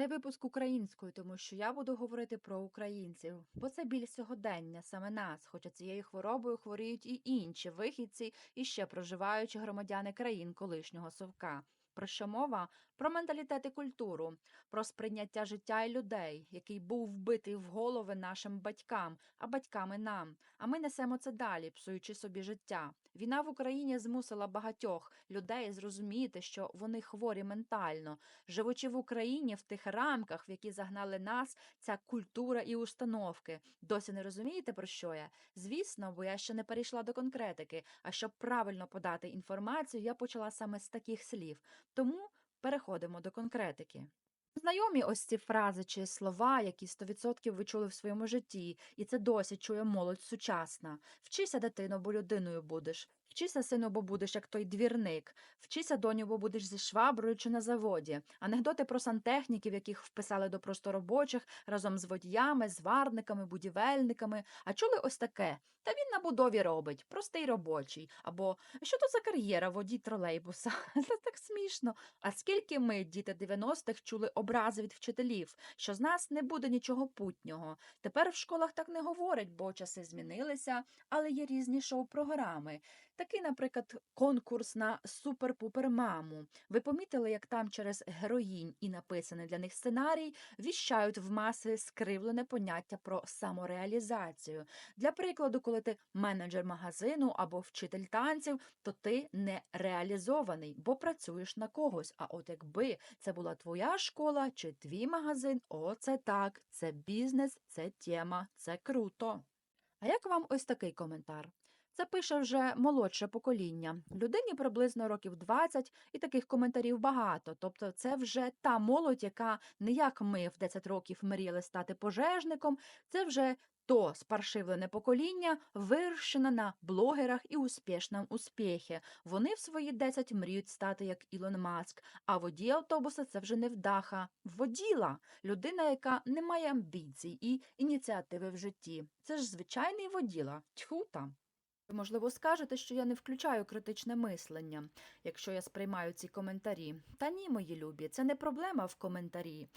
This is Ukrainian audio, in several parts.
Цей випуск українською, тому що я буду говорити про українців, бо це біль сьогодення, саме нас, хоча цією хворобою хворіють і інші вихідці, і ще проживаючі громадяни країн колишнього совка. Про що мова? Про менталітет і культуру, про сприйняття життя і людей, який був вбитий в голови нашим батькам, а батьками нам. А ми несемо це далі, псуючи собі життя. Війна в Україні змусила багатьох людей зрозуміти, що вони хворі ментально, живучи в Україні в тих рамках, в які загнали нас ця культура і установки. Досі не розумієте, про що я? Звісно, бо я ще не перейшла до конкретики. А щоб правильно подати інформацію, я почала саме з таких слів. Тому переходимо до конкретики. Знайомі ось ці фрази чи слова, які 100% ви чули в своєму житті, і це досі чує молодь сучасна. Вчися, дитино, бо людиною будеш. Вчися, сину, бо будеш як той двірник. Вчися, доню, бо будеш зі шваброю чи на заводі. Анекдоти про сантехніків, яких вписали до просто робочих разом з водіями, зварниками, будівельниками. А чули ось таке? Та він на будові робить, простий робочий. Або що то за кар'єра водій тролейбуса? Це так смішно. А скільки ми, діти 90-х, чули образи від вчителів, що з нас не буде нічого путнього. Тепер в школах так не говорять, бо часи змінилися, але є різні шоу-програми. Такий, наприклад, конкурс на супер-пупер-маму. Ви помітили, як там через героїнь і написаний для них сценарій віщають в маси скривлене поняття про самореалізацію. Для прикладу, коли ти менеджер магазину або вчитель танців, то ти не реалізований, бо працюєш на когось. А от якби це була твоя школа чи твій магазин, о, це так, це бізнес, це тема, це круто. А як вам ось такий коментар? Це пише вже молодше покоління. Людині приблизно років 20, і таких коментарів багато. Тобто, це вже та молодь, яка не як ми в 10 років мріяли стати пожежником, це вже то спаршивлене покоління, вирощене на блогерах і успішному успіхі. Вони в свої 10 мріють стати як Ілон Маск, а водій автобуса це вже не вдаха. Воділа людина, яка не має амбіцій і ініціативи в житті. Це ж звичайний воділа. Тьху там. Ви, можливо, скажете, що я не включаю критичне мислення, якщо я сприймаю ці коментарі. Та ні, мої любі, це не проблема в коментарі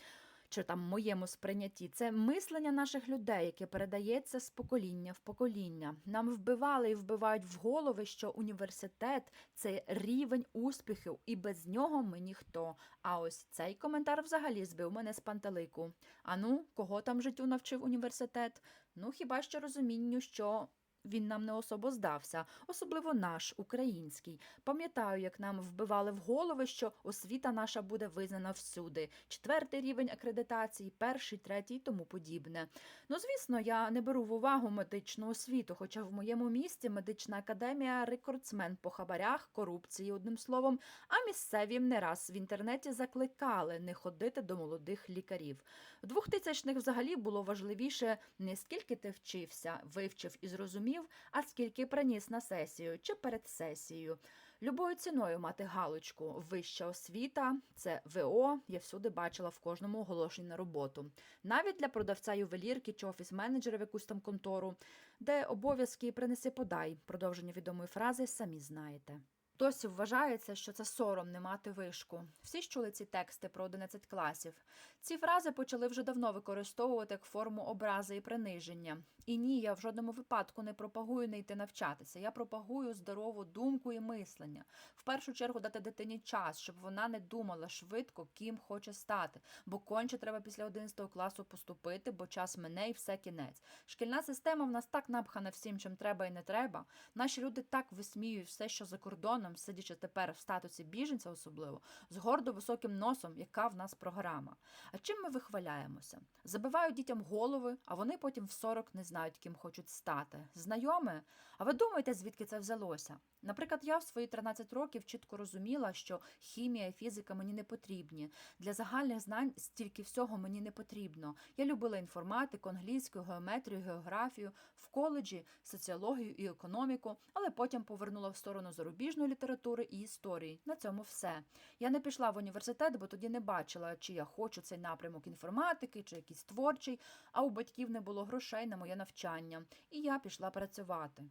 чи там моєму сприйнятті. Це мислення наших людей, яке передається з покоління в покоління. Нам вбивали і вбивають в голови, що університет це рівень успіхів, і без нього ми ніхто. А ось цей коментар взагалі збив мене з пантелику. А ну, кого там життю навчив університет? Ну, хіба що розумінню, що. Він нам не особо здався, особливо наш, український. Пам'ятаю, як нам вбивали в голови, що освіта наша буде визнана всюди. Четвертий рівень акредитації, перший, третій тому подібне. Ну, звісно, я не беру в увагу медичну освіту, хоча в моєму місті медична академія рекордсмен по хабарях, корупції, одним словом, а місцеві не раз в інтернеті закликали не ходити до молодих лікарів. В 2000-х взагалі було важливіше не скільки ти вчився, вивчив і зрозумів, а скільки приніс на сесію чи перед сесією. Любою ціною мати галочку вища освіта, це ВО, я всюди бачила в кожному оголошенні на роботу. Навіть для продавця ювелірки чи офіс-менеджера в якусь там контору, де обов'язки принеси подай, продовження відомої фрази самі знаєте. Досі вважається, що це сором не мати вишку. Всі ж чули ці тексти про 11 класів. Ці фрази почали вже давно використовувати як форму образи і приниження. І ні, я в жодному випадку не пропагую не йти навчатися. Я пропагую здорову думку і мислення. В першу чергу дати дитині час, щоб вона не думала швидко, ким хоче стати. Бо конче треба після 11 класу поступити, бо час мине і все кінець. Шкільна система в нас так напхана всім, чим треба і не треба. Наші люди так висміюють все, що за кордоном, сидячи тепер в статусі біженця, особливо, з гордо високим носом, яка в нас програма. А чим ми вихваляємося? Забивають дітям голови, а вони потім в 40 не знають, ким хочуть стати. Знайоме? А ви думаєте, звідки це взялося? Наприклад, я в свої 13 років чітко розуміла, що хімія фізика мені не потрібні. Для загальних знань стільки всього мені не потрібно. Я любила інформатику, англійську, геометрію, географію, в коледжі, соціологію і економіку, але потім повернула в сторону зарубіжної літератури і історії. На цьому все. Я не пішла в університет, бо тоді не бачила, чи я хочу цей напрямок інформатики, чи якийсь творчий, а у батьків не було грошей на моє навчання. І я пішла працювати.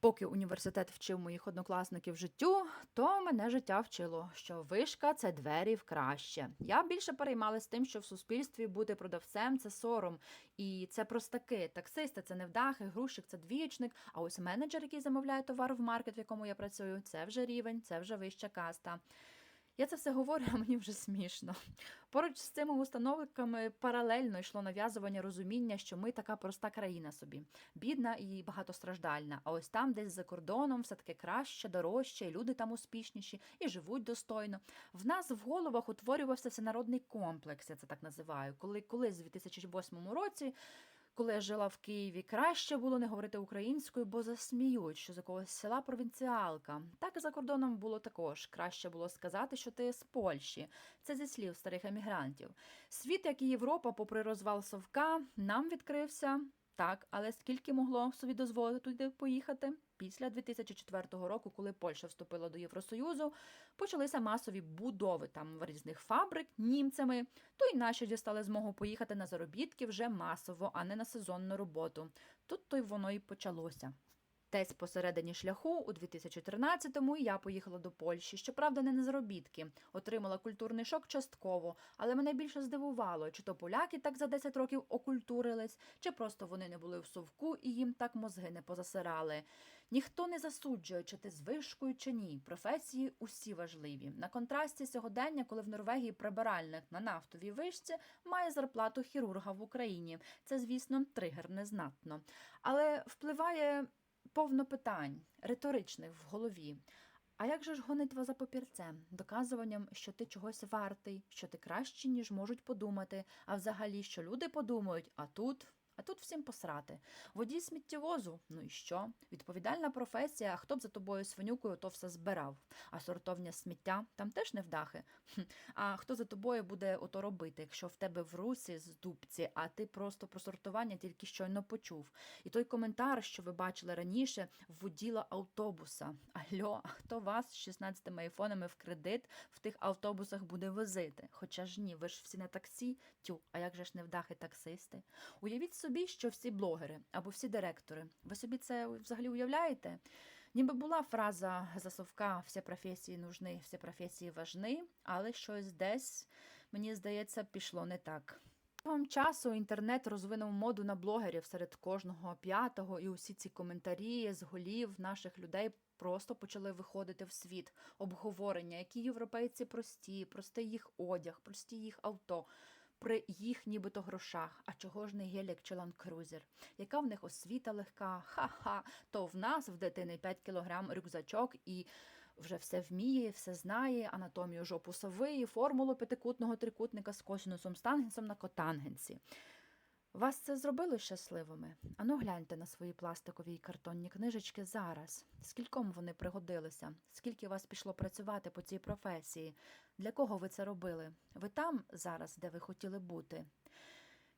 Поки університет вчив моїх однокласників життю, то мене життя вчило, що вишка це двері в краще. Я більше переймалась тим, що в суспільстві бути продавцем це сором, і це простаки. Таксисти це невдахи, грузчик це двічник. А ось менеджер, який замовляє товар в маркет, в якому я працюю, це вже рівень, це вже вища каста. Я це все говорю, а мені вже смішно. Поруч з цими установками паралельно йшло нав'язування розуміння, що ми така проста країна собі, бідна і багатостраждальна. А ось там, десь за кордоном, все таки краще, дорожче, і люди там успішніші і живуть достойно. В нас в головах утворювався всенародний комплекс, я це так називаю. Коли колись у 2008 році. Коли я жила в Києві, краще було не говорити українською, бо засміють, що з якогось села провінціалка. Так і за кордоном було також. Краще було сказати, що ти з Польщі. Це зі слів старих емігрантів. Світ, як і Європа, попри розвал совка, нам відкрився. Так, але скільки могло собі дозволити туди поїхати? Після 2004 року, коли Польща вступила до Євросоюзу, почалися масові будови там різних фабрик німцями, то й наші дістали змогу поїхати на заробітки вже масово, а не на сезонну роботу. Тут то й воно і почалося. Десь посередині шляху, у 2013-му, я поїхала до Польщі. Щоправда, не на заробітки. Отримала культурний шок частково, але мене більше здивувало, чи то поляки так за 10 років окультурились, чи просто вони не були в совку і їм так мозги не позасирали. Ніхто не засуджує, чи ти з вишкою, чи ні. Професії усі важливі. На контрасті сьогодення, коли в Норвегії прибиральник на нафтовій вишці має зарплату хірурга в Україні. Це, звісно, тригер незнатно. Але впливає повно питань, риторичних в голові. А як же ж гонитва за папірцем, доказуванням, що ти чогось вартий, що ти краще, ніж можуть подумати, а взагалі, що люди подумають, а тут. А тут всім посрати. Водій сміттєвозу, ну і що? Відповідальна професія, хто б за тобою свинюкою то все збирав. А сортовня сміття там теж не вдахи. А хто за тобою буде ото робити, якщо в тебе в русі з дубці, а ти просто про сортування тільки щойно почув. І той коментар, що ви бачили раніше, воділа автобуса. Альо, а хто вас з 16 айфонами в кредит в тих автобусах буде возити? Хоча ж ні, ви ж всі на таксі, тю, а як же ж невдахи таксисти? Уявіть собі, що всі блогери або всі директори. Ви собі це взагалі уявляєте? Ніби була фраза засовка всі професії нужны, всі професії важні, але щось десь, мені здається, пішло не так. Вам часу інтернет розвинув моду на блогерів серед кожного п'ятого, і усі ці коментарі з голів наших людей просто почали виходити в світ. Обговорення, які європейці прості, простий їх одяг, прості їх авто. При їх нібито грошах, а чого ж не гелік чи ландкрузер? Яка в них освіта легка? Ха-ха, то в нас в дитини 5 кілограм рюкзачок і вже все вміє, все знає, анатомію жопу сови, формулу п'ятикутного трикутника з косінусом з тангенсом на котангенсі. Вас це зробило щасливими? Ану гляньте на свої пластикові й картонні книжечки зараз. Скільком вони пригодилися? Скільки вас пішло працювати по цій професії? Для кого ви це робили? Ви там зараз, де ви хотіли бути?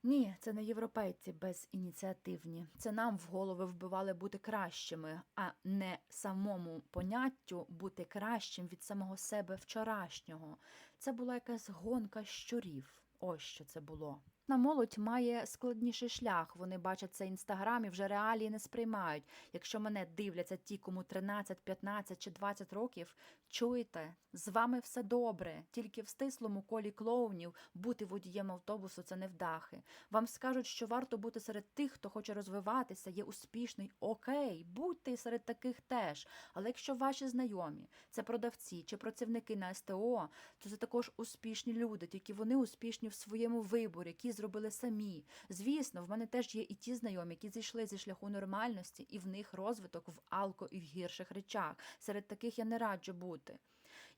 Ні, це не європейці безініціативні. Це нам в голови вбивали бути кращими, а не самому поняттю бути кращим від самого себе вчорашнього. Це була якась гонка щурів. Ось що це було. На молодь має складніший шлях. Вони бачать це інстаграм і вже реалії не сприймають. Якщо мене дивляться ті, кому 13, 15 чи 20 років, чуєте, з вами все добре. Тільки в стислому колі клоунів бути водієм автобусу це невдахи. Вам скажуть, що варто бути серед тих, хто хоче розвиватися, є успішний. Окей, будьте серед таких теж. Але якщо ваші знайомі це продавці чи працівники на СТО, то це також успішні люди, тільки вони успішні в своєму виборі, які зробили самі. Звісно, в мене теж є і ті знайомі, які зійшли зі шляху нормальності, і в них розвиток в алко і в гірших речах. Серед таких я не раджу бути.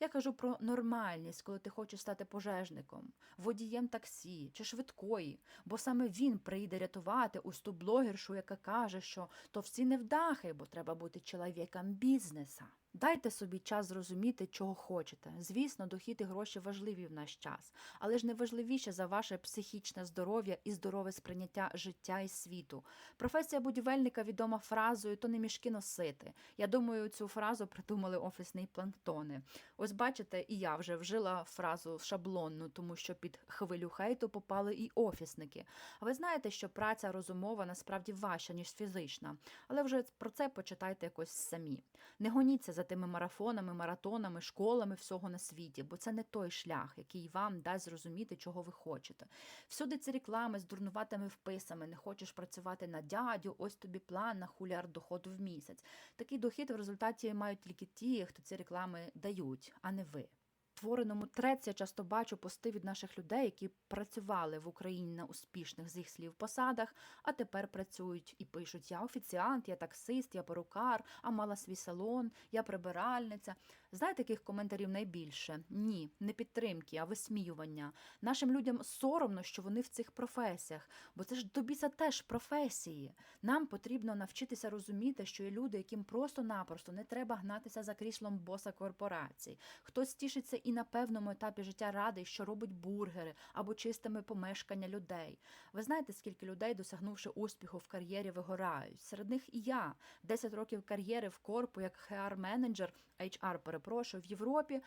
Я кажу про нормальність, коли ти хочеш стати пожежником, водієм таксі чи швидкої, бо саме він прийде рятувати ось ту блогершу, яка каже, що то всі невдахи, бо треба бути чоловіком бізнеса. Дайте собі час зрозуміти, чого хочете. Звісно, дохід і гроші важливі в наш час, але ж не важливіше за ваше психічне здоров'я і здорове сприйняття життя і світу. Професія будівельника відома фразою то не мішки носити. Я думаю, цю фразу придумали офісні планктони. Ось бачите, і я вже вжила фразу шаблонну, тому що під хвилю хейту попали і офісники. А ви знаєте, що праця розумова насправді важча, ніж фізична, але вже про це почитайте якось самі. Не гоніться за тими марафонами, маратонами, школами всього на світі, бо це не той шлях, який вам дасть зрозуміти, чого ви хочете. Всюди ці реклами з дурнуватими вписами, не хочеш працювати на дядю, ось тобі план на хуліар доходу в місяць. Такий дохід в результаті мають тільки ті, хто ці реклами дають, а не ви. Твореному треці я часто бачу пости від наших людей, які працювали в Україні на успішних з їх слів посадах, а тепер працюють і пишуть: я офіціант, я таксист, я перукар, а мала свій салон, я прибиральниця. Знаєте, яких коментарів найбільше? Ні, не підтримки, а висміювання. Нашим людям соромно, що вони в цих професіях, бо це ж до біса теж професії. Нам потрібно навчитися розуміти, що є люди, яким просто-напросто не треба гнатися за кріслом боса корпорацій. Хтось тішиться і на певному етапі життя радий, що робить бургери або чистими помешкання людей. Ви знаєте, скільки людей, досягнувши успіху в кар'єрі, вигорають? Серед них і я. 10 років кар'єри в корпу як HR-менеджер, HR, перепрошую, в Європі.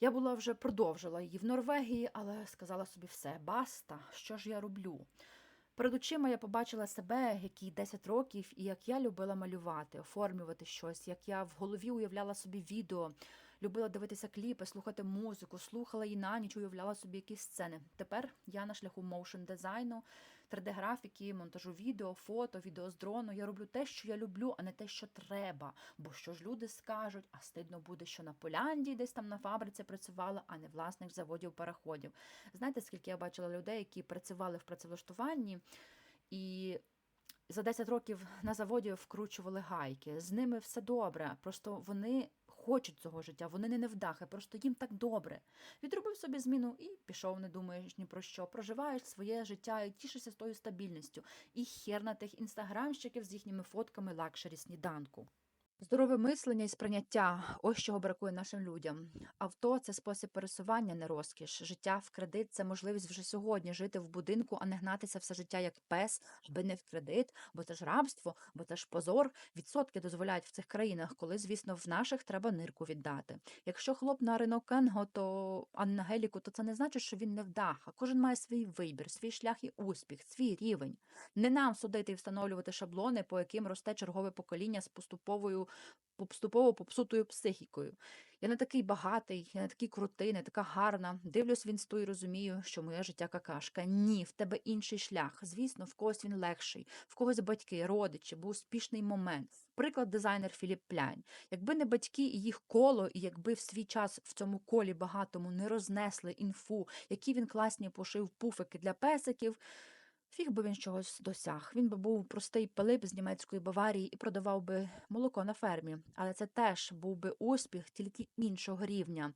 Я була вже продовжила її в Норвегії, але сказала собі все, баста, що ж я роблю? Перед очима я побачила себе, який 10 років, і як я любила малювати, оформлювати щось, як я в голові уявляла собі відео, любила дивитися кліпи, слухати музику, слухала її на ніч, уявляла собі якісь сцени. Тепер я на шляху моушн дизайну, 3D-графіки, монтажу відео, фото, відео з дрону. Я роблю те, що я люблю, а не те, що треба. Бо що ж люди скажуть, а стидно буде, що на Поляндії десь там на фабриці працювала, а не власник заводів пароходів. Знаєте, скільки я бачила людей, які працювали в працевлаштуванні і. За 10 років на заводі вкручували гайки. З ними все добре. Просто вони хочуть цього життя, вони не невдахи, просто їм так добре. Відробив собі зміну і пішов, не думаєш ні про що. Проживаєш своє життя і тішишся з тою стабільністю. І хер на тих інстаграмщиків з їхніми фотками лакшері сніданку. Здорове мислення і сприйняття ось чого бракує нашим людям. Авто це спосіб пересування, не розкіш. Життя в кредит це можливість вже сьогодні жити в будинку, а не гнатися все життя як пес, аби не в кредит, бо це ж рабство, бо це ж позор. Відсотки дозволяють в цих країнах, коли, звісно, в наших треба нирку віддати. Якщо хлоп на ринок Кенго, то а не на геліку, то це не значить, що він не вдаха. Кожен має свій вибір, свій шлях і успіх, свій рівень. Не нам судити і встановлювати шаблони, по яким росте чергове покоління з поступовою поступово попсутою психікою. Я не такий багатий, я не такий крутий, не така гарна. Дивлюсь в інсту і розумію, що моє життя какашка. Ні, в тебе інший шлях. Звісно, в когось він легший, в когось батьки, родичі, був успішний момент. Приклад дизайнер Філіп Плянь. Якби не батьки і їх коло, і якби в свій час в цьому колі багатому не рознесли інфу, які він класні пошив пуфики для песиків. Фіг би він чогось досяг. Він би був простий Пилип з німецької Баварії і продавав би молоко на фермі, але це теж був би успіх тільки іншого рівня.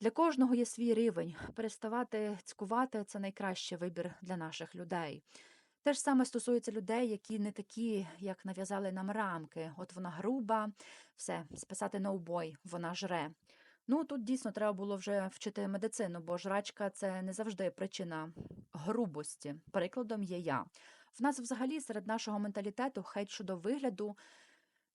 Для кожного є свій рівень. Переставати цькувати це найкращий вибір для наших людей. Те ж саме стосується людей, які не такі, як нав'язали нам рамки. От вона груба, все, списати на убой, вона жре. Ну, тут дійсно треба було вже вчити медицину, бо жрачка це не завжди причина грубості. Прикладом є я. В нас взагалі серед нашого менталітету хейт щодо вигляду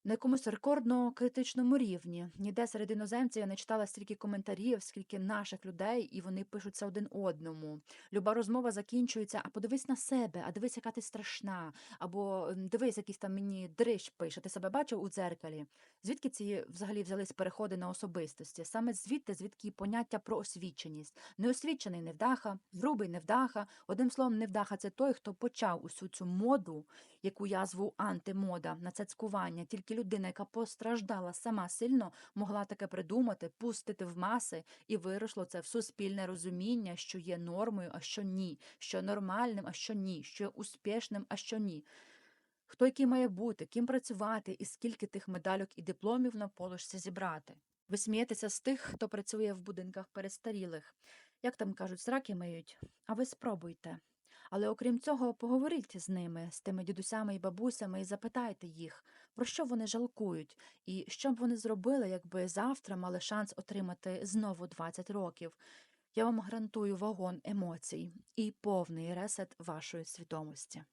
на якомусь рекордно критичному рівні. Ніде серед іноземців я не читала стільки коментарів, скільки наших людей, і вони пишуться один одному. Люба розмова закінчується, а подивись на себе, а дивись, яка ти страшна, або дивись, якийсь там мені дрищ пише. Ти себе бачив у дзеркалі? Звідки ці взагалі взялись переходи на особистості? Саме звідти, звідки поняття про освіченість. Неосвічений невдаха, грубий невдаха. Одним словом, невдаха це той, хто почав усю цю моду, яку я зву антимода, на це цькування. Тільки людина, яка постраждала сама сильно, могла таке придумати, пустити в маси, і виросло це в суспільне розуміння, що є нормою, а що ні, що нормальним, а що ні, що є успішним, а що ні. Хто який має бути, ким працювати і скільки тих медальок і дипломів на полошці зібрати. Ви смієтеся з тих, хто працює в будинках перестарілих. Як там кажуть, сраки миють, а ви спробуйте. Але окрім цього, поговоріть з ними, з тими дідусями і бабусями, і запитайте їх, Про що вони жалкують? І що б вони зробили, якби завтра мали шанс отримати знову 20 років? Я вам гарантую вагон емоцій і повний ресет вашої свідомості.